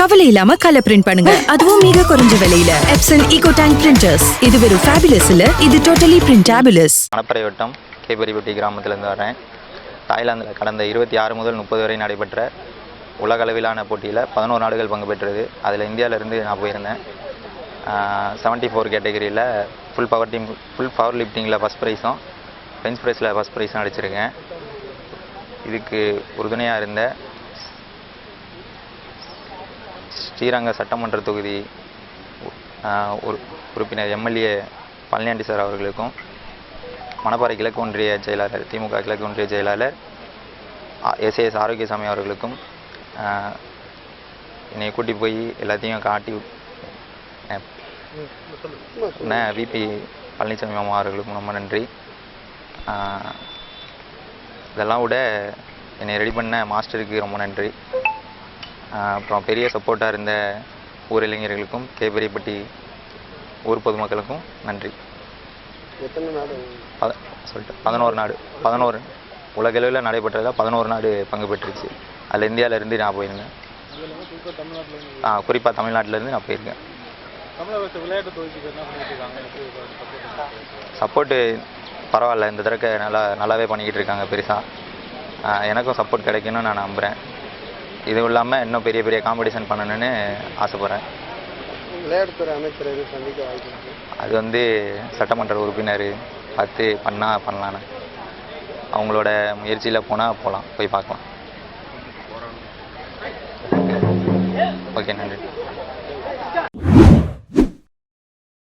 கவலை இல்லாம colour print பண்ணுங்க. அதுவும் மிக குறைஞ்ச விலையில. எப்சன் ஈகோ டேங்க் பிரிண்டர்ஸ் இது வெறும் ஃபேபுலஸ் இல்ல இது டோட்டலி பிரிண்டபிளஸ் மணப்பறை வட்டம் கேபரிப்பட்டி கிராமத்திலேருந்து வரேன் தாய்லாந்தில் கடந்த இருபத்தி ஆறு முதல் முப்பது வரை நடைபெற்ற உலகளவிலான போட்டியில் பதினோரு நாடுகள் பங்கு பெற்றது. அதில் இந்தியாவிலேருந்து நான் போயிருந்தேன். செவன்ட்டி ஃபோர் கேட்டகரியில் full power team full power லிஃப்டிங்கில் first ப்ரைஸும் பெஞ்ச் ப்ரைஸில் ஃபஸ்ட் ப்ரைஸும் அடிச்சிருக்கேன். இதுக்கு உறுதுணையாக இருந்த ஸ்ரீரங்க சட்டமன்ற தொகுதி உறுப்பினர் எம்எல்ஏ பழனியாண்டி சார் அவர்களுக்கும் மணப்பாறை கிழக்கு ஒன்றிய செயலாளர் திமுக கிழக்கு ஒன்றிய செயலாளர் எஸ்ஏஎஸ் ஆரோக்கியசாமி அவர்களுக்கும் என்னை கூட்டி போய் எல்லாத்தையும் காட்டி விபி பழனிசாமி மாமா அவர்களுக்கும் ரொம்ப நன்றி. இதெல்லாம் விட என்னை ரெடி பண்ண மாஸ்டருக்கு ரொம்ப நன்றி. அப்புறம் பெரிய சப்போர்ட்டாக இருந்த ஊர் இளைஞர்களுக்கும் கேபரியப்பட்டி ஊர் பொதுமக்களுக்கும் நன்றி. பத சொல்லிட்டு பதினோரு நாடு. பதினோரு உலகளவில் நடைபெற்றதில் பதினோரு நாடு பங்கு பெற்றுச்சு அதில் இந்தியாவிலேருந்து நான் போயிருந்தேன். ஆ குறிப்பாக தமிழ்நாட்டிலேருந்து நான் போயிருக்கேன். சப்போர்ட்டு பரவாயில்ல இந்த தடவை நல்லா நல்லாவே பண்ணிக்கிட்டு இருக்காங்க பெருசாக எனக்கும் சப்போர்ட் கிடைக்கும்னு நான் நம்புகிறேன் இதுவும் இல்லாமல் இன்னும் பெரிய பெரிய காம்படிஷன் பண்ணணும்னு ஆசைப்பட்றேன். விளையாட்டுத்துறை அமைச்சர் எதுவும் சந்திக்க வாய்ப்பு அது வந்து சட்டமன்ற உறுப்பினர் பார்த்து பண்ணால் பண்ணலான்னு அவங்களோட முயற்சியில் போனால் போகலாம் போய் பார்க்கலாம். ஓகே நன்றி.